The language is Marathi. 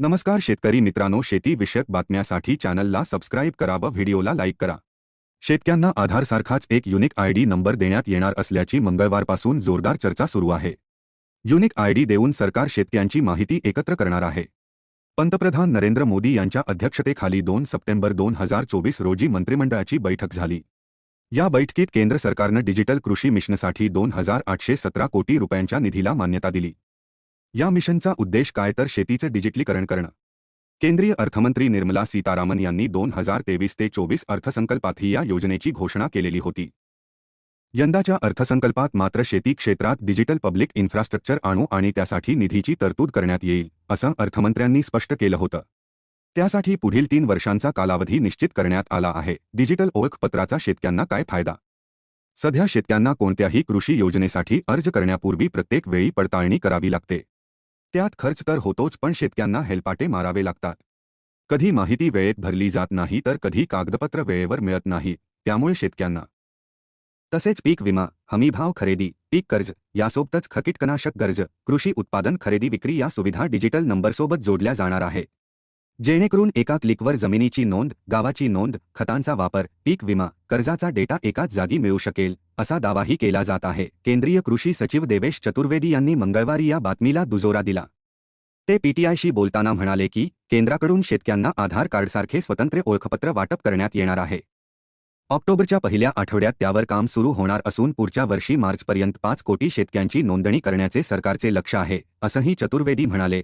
नमस्कार शेतकरी मित्रांनो शेती विषयक बातम्यासाठी चॅनलला सबस्क्राईब करा व व्हिडिओला लाईक करा. शेतकऱ्यांना आधारसारखाच एक युनिक आय डी नंबर देण्यात येणार असल्याची मंगळवारपासून जोरदार चर्चा सुरू आहे. युनिक आय डी देऊन सरकार शेतकऱ्यांची माहिती एकत्र करणार आहे. पंतप्रधान नरेंद्र मोदी यांच्या अध्यक्षतेखाली दोन सप्टेंबर दोन हजार चोवीस रोजी मंत्रिमंडळाची बैठक झाली. या बैठकीत केंद्र सरकारनं डिजिटल कृषी मिशनसाठी दोन हजार आठशे सतरा कोटी रुपयांच्या निधीला मान्यता दिली. या मिशनचा उद्देश काय तर शेतीचं डिजिटलीकरण करणं. केंद्रीय अर्थमंत्री निर्मला सीतारामन यांनी दोन हजार तेवीस ते चोवीस अर्थसंकल्पातही या योजनेची घोषणा केलेली होती. यंदाच्या अर्थसंकल्पात मात्र शेती क्षेत्रात डिजिटल पब्लिक इन्फ्रास्ट्रक्चर आणू आणि त्यासाठी निधीची तरतूद करण्यात येईल असं अर्थमंत्र्यांनी स्पष्ट केलं होतं. त्यासाठी पुढील तीन वर्षांचा कालावधी निश्चित करण्यात आला आहे. डिजिटल ओळखपत्राचा शेतकऱ्यांना काय फायदा? सध्या शेतकऱ्यांना कोणत्याही कृषी योजनेसाठी अर्ज करण्यापूर्वी प्रत्येक वेळी पडताळणी करावी लागते. त्यात खर्च तर होतोच पण शेतक्यांना हेलपाटे मारावे लागतात. कधी माहिती वेळेत भरली जात नाही तर कधी कागदपत्र वेळेवर मिळत नाही त्यामुळे शेतक्यांना तसेच पीक विमा हमीभाव खरेदी पीक कर्ज यासोबतच खकीटकनाशक कर्ज कृषी उत्पादन खरेदी विक्री या सुविधा डिजिटल नंबरसोबत जोडल्या जाणार आहे. जेणेकरून एका क्लिकवर जमिनीची नोंद गावाची नोंद खतांचा वापर पीक विमा कर्जाचा डेटा एकाच जागी मिळू शकेल असा दावाही केला जात आहे. केंद्रीय कृषी सचिव देवेश चतुर्वेदी यांनी मंगळवारी या बातमीला दुजोरा दिला. ते पीटीआयशी बोलताना म्हणाले की केंद्राकडून शेतकऱ्यांना आधार कार्डसारखे स्वतंत्र ओळखपत्र वाटप करण्यात येणार आहे. ऑक्टोबरच्या पहिल्या आठवड्यात त्यावर काम सुरू होणार असून पुढच्या वर्षी मार्चपर्यंत पाच कोटी शेतकऱ्यांची नोंदणी करण्याचे सरकारचे लक्ष आहे असंही चतुर्वेदी म्हणाले.